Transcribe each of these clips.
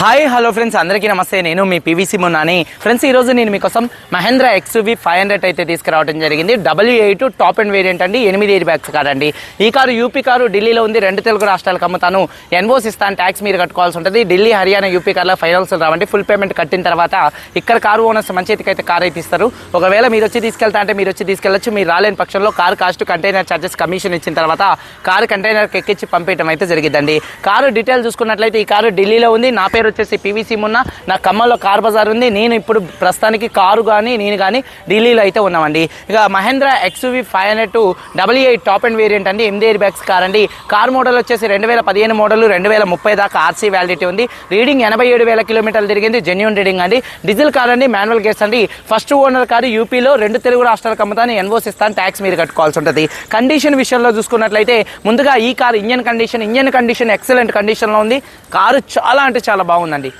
Hi hello friends అందరికీ నమస్తే. నేను మీ పీవీసీ మున్నాని. ఫ్రెండ్స్ ఈరోజు నేను మీకోసం మహేంద్ర ఎక్స్వి ఫైవ్ హండ్రెడ్ అయితే తీసుకురావడం జరిగింది. W eight top end variant అండి ఎనిమిది ఎయిర్ బ్యాగ్స్ కార్ అండి ఈ కారు యూపీ కారు ఢిల్లీలో ఉంది రెండు తెలుగు రాష్ట్రాలకు అమ్ముతాను. ఎన్ఓస్ ఇస్తాను ట్యాక్స్ మీరు కట్టుకోవాల్సి ఉంటుంది. ఢిల్లీ హర్యానా యూపీ కార్లో ఫైనల్స్ రావండి. ఫుల్ పేమెంట్ కట్టిన తర్వాత ఇక్కడ కారు ఓనర్స్ మంచి అయితే కార్ అయితే ఇస్తారు ఒకవేళ మీరు వచ్చి తీసుకెళ్తా అంటే మీరు వచ్చి తీసుకెళ్ళచ్చు. మీరు రాలేని పక్షంలో car cost container charges commission ఇచ్చిన తర్వాత కారు కంటైనర్కి ఎక్కించి పంపించడం అయితే జరిగిందండి కారు డీటెయిల్ చూసుకున్నట్లయితే ఈ కారు ఢిల్లీలో ఉంది. నా పేరు వచ్చేసి పీవీసీ మున్న. నా ఖమ్మంలో కార్ బజార్ ఉంది. నేను ఇప్పుడు ప్రస్తుతానికి కారు కానీ నేను కానీ ఢిల్లీలో అయితే ఉన్నామండి. ఇక Mahindra XUV five hundred two double eight top end variant అండి. ఎనిమిది ఎయిర్ బ్యాగ్స్ కార్ అండి. కార్ మోడల్ వచ్చేసి రెండు వేల పదిహేను మోడల్ రెండు వేల ముప్పై దాకా ఆర్సీ వ్యాలిడిటీ ఉంది. రీడింగ్ ఎనభై ఏడు వేల కిలోమీటర్లు తిరిగింది. జెన్యున్ రీడింగ్ అండి. డీజిల్ కార్ అండి మాన్యువల్ గేర్స్ అండి. ఫస్ట్ ఓనర్ కారు యూపీలో రెండు తెలుగు రాష్ట్రాలకు అమ్ముతాను. ఎన్వోస్ ఇస్తాను ట్యాక్స్ మీరు కట్టుకోవాల్సి ఉంటుంది. కండిషన్ విషయంలో చూసుకున్నట్లయితే ముందుగా ఈ car engine condition engine condition excellent కండిషన్లో ఉంది. కారు చాలా అంటే చాలా బాగుంది. బాగుందండి.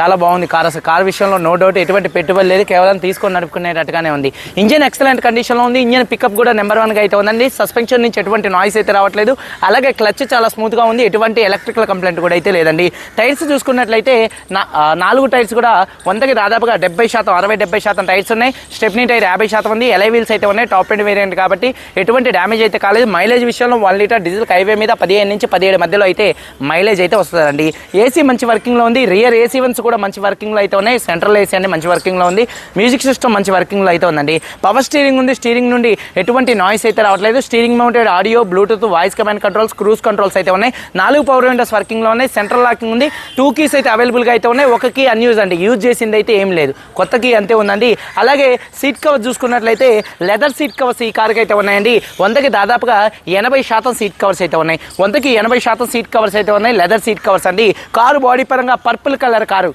చాలా బాగుంది కార్. అసలు కార్ విషయంలో నో డౌట్ ఎటువంటి పెట్టుబడి లేదు. కేవలం తీసుకొని నడుపుకునేటట్టుగానే ఉంది. ఇంజన్ ఎక్సలెంట్ కండిషన్లో ఉంది. ఇంజన్ పికప్ కూడా నెంబర్ వన్గా అయితే ఉందండి. సస్పెన్షన్ నుంచి ఎటువంటి నాయిస్ అయితే రావట్లేదు. అలాగే క్లచ్ చాలా స్మూత్గా ఉంది. ఎటువంటి ఎలక్ట్రికల్ కంప్లైంట్ కూడా అయితే లేదండి. టైర్స్ చూసుకున్నట్లయితే నా- నాలుగు టైర్స్ కూడా వందకి దాదాపుగా డెబ్బై శాతం అరవై డెబ్బై శాతం టైర్స్ ఉన్నాయి. స్టెప్నీ టైర్ యాభై శాతం ఉంది. ఎలై వీల్స్ అయితే ఉన్నాయి. టాప్ ఎండ్ వేరియంట్ కాబట్టి ఎటువంటి డ్యామేజ్ అయితే కాలేదు. మైలేజ్ విషయంలో వన్ లీటర్ డీజిల్ హైవే మీద పదిహేను నుంచి పదిహేడు మధ్యలో అయితే మైలేజ్ అయితే వస్తుందండి. ఏసీ మంచి వర్కింగ్లో ఉంది. రియర్ ఏసీ వన్స్ కూడా మంచి వర్కింగ్లో అయితే ఉన్నాయి. సెంట్రల్ ఏసీ అన్ని మంచి వర్కింగ్లో ఉంది. మ్యూజిక్ సిస్టమ్ మంచి వర్కింగ్లో అయితే ఉందండి. పవర్ స్టీరింగ్ ఉంది. స్టీరింగ్ నుండి ఎటువంటి నాయిస్ అయితే రావట్లేదు. Steering mounted audio Bluetooth voice command controls cruise controls అయితే ఉన్నాయి. నాలుగు పవర్ విండోస్ వర్కింగ్లో ఉన్నాయి. సెంట్రల్ లాకింగ్ ఉంది. టూ కీస్ అయితే అవైలబుల్గా అయితే ఉన్నాయి. ఒక కీ అన్యూజ్ అండి. యూజ్ చేసింది అయితే ఏం లేదు. కొత్త కీ అంతే ఉందండి. అలాగే సీట్ కవర్ చూసుకున్నట్లయితే లెదర్ సీట్ కవర్స్ ఈ కార్కి అయితే ఉన్నాయండి. వందకి దాదాపుగా ఎనభై శాతం సీట్ కవర్స్ అయితే ఉన్నాయి. వందకి ఎనభై శాతం సీట్ కవర్స్ అయితే ఉన్నాయి. లెదర్ సీట్ కవర్స్ అండి. కారు బాడీ పరంగా పర్పుల్ కలర్ కారు.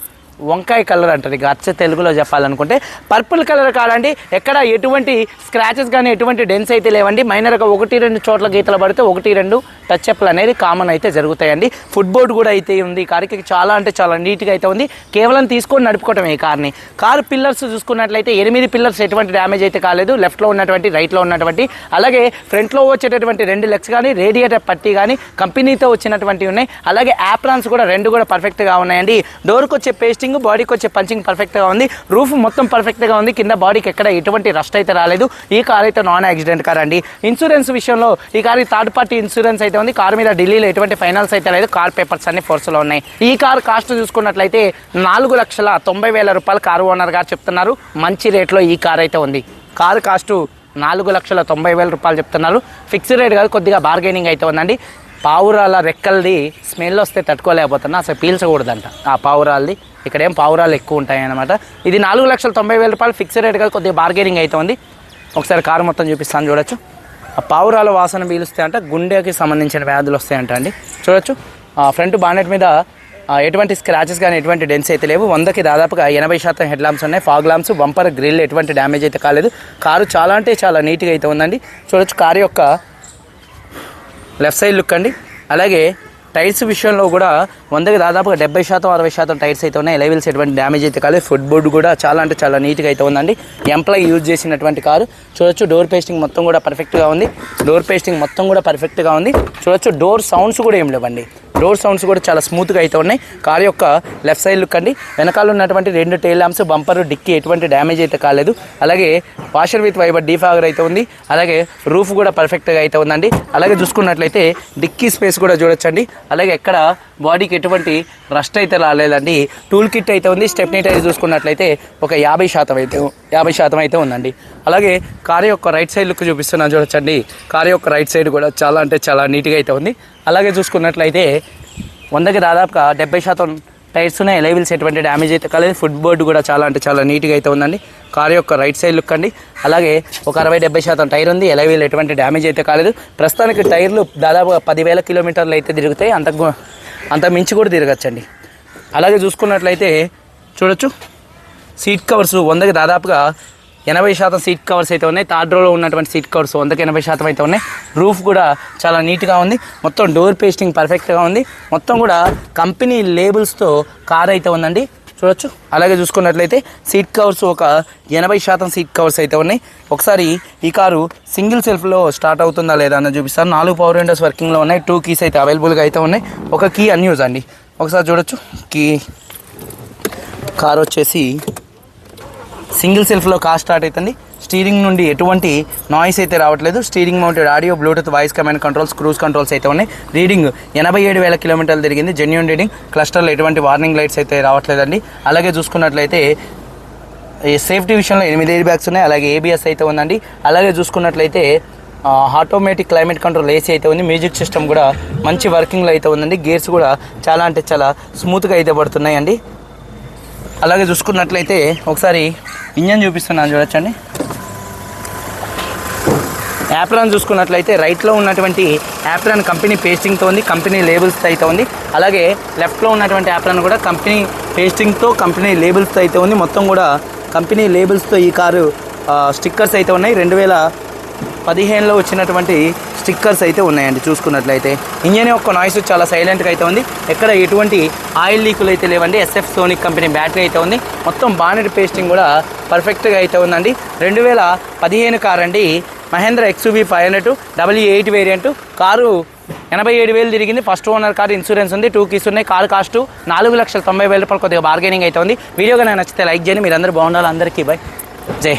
వంకాయ కలర్ అంటారు ఇక అచ్చ తెలుగులో చెప్పాలనుకుంటే పర్పుల్ కలర్ కాదండి. ఎక్కడ ఎటువంటి స్క్రాచెస్ కానీ ఎటువంటి డెన్స్ అయితే లేవండి. మైనర్గా ఒకటి రెండు చోట్ల గీతలు పడితే ఒకటి రెండు టచ్ అప్లు అనేది కామన్ అయితే జరుగుతాయండి. ఫుడ్ బోర్డ్ కూడా అయితే ఉంది. ఈ కార్కి చాలా అంటే చాలా నీట్గా అయితే ఉంది. కేవలం తీసుకొని నడుపుకోవటం ఈ కార్ని. కారు పిల్లర్స్ చూసుకున్నట్లయితే ఎనిమిది పిల్లర్స్ ఎటువంటి డ్యామేజ్ అయితే కాలేదు. లెఫ్ట్లో ఉన్నటువంటి రైట్లో ఉన్నటువంటి అలాగే ఫ్రంట్లో వచ్చేటటువంటి రెండు లెగ్స్ కానీ రేడియేటర్ పట్టి కానీ కంపెనీతో వచ్చినటువంటివి ఉన్నాయి. అలాగే యాప్రాన్స్ కూడా రెండు కూడా పర్ఫెక్ట్గా ఉన్నాయండి. డోర్కి వచ్చే పేస్టింగ్ బాడీకి వచ్చే పంచింగ్ పర్ఫెక్ట్గా ఉంది. రూఫ్ మొత్తం పర్ఫెక్ట్గా ఉంది. కింద బాడీకి ఎక్కడ ఎటువంటి రస్ట్ అయితే రాలేదు. ఈ కార్ అయితే నాన్ యాక్సిడెంట్ కార్ అండి. ఇన్సూరెన్స్ విషయంలో ఈ కార్ థర్డ్ పార్టీ ఇన్సూరెన్స్ అయితే ఉంది. కార్ మీద ఢిల్లీలో ఎటువంటి ఫైనాన్స్ అయితే లేదు. కార్ పేపర్స్ అన్ని ఫోర్స్లో ఉన్నాయి. ఈ కార్ కాస్ట్ చూసుకున్నట్లయితే నాలుగు లక్షల తొంభై వేల రూపాయలు కారు ఓనర్ గారు చెప్తున్నారు. మంచి రేట్లో ఈ కార్ అయితే ఉంది. కారు కాస్ట్ నాలుగు లక్షల తొంభై వేల రూపాయలు చెప్తున్నారు. ఫిక్స్డ్ రేట్ కాదు కొద్దిగా బార్గెనింగ్ అయితే ఉందండి. పావురాల రెక్కలది స్మెల్ వస్తే తట్టుకోలేకపోతున్నా. అసలు పీల్చకూడదంట ఆ పావురాలది. ఇక్కడ ఏం పావురాలు ఎక్కువ ఉంటాయన్నమాట. ఇది నాలుగు లక్షల తొంభై వేల రూపాయలు ఫిక్స్డ్ రేట్ కాదు కొద్దిగా బార్గెనింగ్ అయితే ఉంది. ఒకసారి కారు మొత్తం చూపిస్తాను చూడొచ్చు. ఆ పావురాల వాసన పీలుస్తే అంటే గుండెకి సంబంధించిన వ్యాధులు వస్తాయంట అండి. చూడొచ్చు. ఆ ఫ్రంట్ బానెట్ మీద ఎటువంటి స్క్రాచెస్ కానీ ఎటువంటి డెన్స్ అయితే లేవు. వందకి దాదాపుగా ఎనభై శాతం హెడ్ ల్యాంప్స్ ఉన్నాయి. ఫాగ్ ల్యాంప్స్ బంపర్ గ్రిల్ ఎటువంటి డ్యామేజ్ అయితే కాలేదు. కారు చాలా అంటే చాలా నీట్గా అయితే ఉందండి. చూడొచ్చు కారు యొక్క లెఫ్ట్ సైడ్ లుక్ అండి. అలాగే టైర్స్ విషయంలో కూడా వందకి దాదాపుగా డెబ్బై శాతం అరవై శాతం టైర్స్ అయితే ఉన్నాయి. లెవెల్స్ ఎటువంటి డ్యామేజ్ అయితే కాలేదు. ఫుడ్ బోర్డు కూడా చాలా అంటే చాలా నీట్గా అయితే ఉందండి. ఎంప్లాయ్ యూజ్ చేసినటువంటి కారు. చూడొచ్చు డోర్ పేస్టింగ్ మొత్తం కూడా పర్ఫెక్ట్గా ఉంది. డోర్ పేస్టింగ్ మొత్తం కూడా పర్ఫెక్ట్గా ఉంది. చూడొచ్చు డోర్ సౌండ్స్ కూడా ఏం లేవండి. డోర్ సౌండ్స్ కూడా చాలా స్మూత్గా అయితే ఉన్నాయి. కార్ యొక్క లెఫ్ట్ సైడ్ లుక్ అండి. వెనకాల ఉన్నటువంటి రెండు టైల్ ల్యాంప్స్ బంపర్ డిక్కి ఎటువంటి డ్యామేజ్ అయితే కాలేదు. అలాగే వాషర్ విత్ వైబర్ డీఫాగర్ అయితే ఉంది. అలాగే రూఫ్ కూడా పర్ఫెక్ట్గా అయితే ఉందండి. అలాగే చూసుకున్నట్లయితే డిక్కీ స్పేస్ కూడా చూడొచ్చండి. అలాగే ఎక్కడ బాడీకి ఎటువంటి రస్ట్ అయితే రాలేదండి. టూల్ కిట్ అయితే ఉంది. స్టెప్నీ టైర్ చూసుకున్నట్లయితే ఒక యాభై శాతం అయితే యాభై శాతం అయితే ఉందండి. అలాగే కారు యొక్క రైట్ సైడ్ లుక్ చూపిస్తున్నాను చూడొచ్చండి. కారు యొక్క రైట్ సైడ్ కూడా చాలా అంటే చాలా నీట్గా అయితే ఉంది. అలాగే చూసుకున్నట్లయితే వందకి దాదాపుగా డెబ్బై శాతం టైర్స్ ఉన్నాయి ఎలైవిల్స్ ఎటువంటి డ్యామేజ్ అయితే కాలేదు. ఫుడ్ బోర్డు కూడా చాలా అంటే చాలా నీట్గా అయితే ఉందండి. కార్ యొక్క రైట్ సైడ్ లుక్ అండి. అలాగే ఒక అరవై డెబ్బై శాతం టైర్ ఉంది. ఎలైవీల్ ఎటువంటి డ్యామేజ్ అయితే కాలేదు. ప్రస్తుతానికి టైర్లు దాదాపుగా పదివేల కిలోమీటర్లు అయితే తిరుగుతాయి. అంత అంత మించి కూడా తిరగచ్చండి. అలాగే చూసుకున్నట్లయితే చూడొచ్చు. సీట్ కవర్స్ వందకి దాదాపుగా ఎనభై శాతం సీట్ కవర్స్ అయితే ఉన్నాయి. థర్డ్ రోలో ఉన్నటువంటి సీట్ కవర్స్ వందకి ఎనభై శాతం అయితే ఉన్నాయి. రూఫ్ కూడా చాలా నీట్గా ఉంది. మొత్తం డోర్ పేస్టింగ్ పర్ఫెక్ట్గా ఉంది. మొత్తం కూడా కంపెనీ లేబుల్స్తో కార్ అయితే ఉందండి. చూడొచ్చు. అలాగే చూసుకున్నట్లయితే సీట్ కవర్స్ ఒక ఎనభై శాతం సీట్ కవర్స్ అయితే ఉన్నాయి. ఒకసారి ఈ కారు సింగిల్ సెల్ఫ్లో స్టార్ట్ అవుతుందా లేదా అని చూపిస్తాను. నాలుగు పవర్ విండోస్ వర్కింగ్లో ఉన్నాయి. టూ కీస్ అయితే అవైలబుల్గా అయితే ఉన్నాయి. ఒక కీ అన్యూజ్ అండి. ఒకసారి చూడొచ్చు. కీ కార్ వచ్చేసి సింగిల్ సెల్ఫ్లో కార్ స్టార్ట్ అవుతుంది స్టీరింగ్ నుండి ఎటువంటి నాయిస్ అయితే రావట్లేదు. Steering mounted audio Bluetooth voice command controls cruise controls అయితే ఉన్నాయి. రీడింగ్ ఎనభై ఏడు వేల కిలోమీటర్లు తిరిగింది. జెన్యున్ రీడింగ్ క్లస్టర్లో ఎటువంటి వార్నింగ్ లైట్స్ అయితే రావట్లేదండి. అలాగే చూసుకున్నట్లయితే ఈ సేఫ్టీ విషయంలో ఎనిమిది ఎయిర్ బ్యాగ్స్ ఉన్నాయి. అలాగే ఏబిఎస్ అయితే ఉందండి. అలాగే చూసుకున్నట్లయితే ఆటోమేటిక్ క్లైమేట్ కంట్రోల్ ఏసీ అయితే ఉంది. మ్యూజిక్ సిస్టమ్ కూడా మంచి వర్కింగ్లో అయితే ఉందండి. గేర్స్ కూడా చాలా అంటే చాలా స్మూత్గా అయితే పడుతున్నాయండి. అలాగే చూసుకున్నట్లయితే ఒకసారి ఇంజన్ చూపిస్తున్నాను చూడొచ్చండి యాప్రాన్ చూసుకున్నట్లయితే రైట్లో ఉన్నటువంటి యాప్రాన్ కంపెనీ పేస్టింగ్తో ఉంది కంపెనీ లేబుల్స్తో అయితే ఉంది. అలాగే లెఫ్ట్లో ఉన్నటువంటి యాప్రాన్ కూడా కంపెనీ పేస్టింగ్తో కంపెనీ లేబుల్స్తో అయితే ఉంది. మొత్తం కూడా కంపెనీ లేబుల్స్తో ఈ కారు స్టిక్కర్స్ అయితే ఉన్నాయి. రెండు వేల పదిహేనులో వచ్చినటువంటి స్టిక్కర్స్ అయితే ఉన్నాయండి చూసుకున్నట్లయితే. ఇంజన్ యొక్క నాయిస్ చాలా సైలెంట్గా అయితే ఉంది. ఎక్కడ ఎటువంటి ఆయిల్ లీకులు అయితే లేవండి. ఎస్ఎఫ్ సోనిక్ కంపెనీ బ్యాటరీ అయితే ఉంది. మొత్తం బానెట్ పేస్టింగ్ కూడా పర్ఫెక్ట్గా అయితే ఉందండి. రెండు వేల పదిహేను కార్ అండి. Mahindra XUV five hundred W eight variant car ఎనభై ఏడు వేలు తిరిగింది. ఫస్ట్ ఓనర్ కార్ ఇన్సూరెన్స్ ఉంది. టూ కీస్ ఉన్నాయి. కార్ కాస్ట్ నాలుగు లక్షల తొంభై వేల రూపాయలు కొద్దిగా బార్గెనింగ్ అయితే ఉంది. వీడియో కానీ నచ్చితే లైక్ చేయండి. మీరు అందరూ బాగుండాలి. అందరికీ బై. జై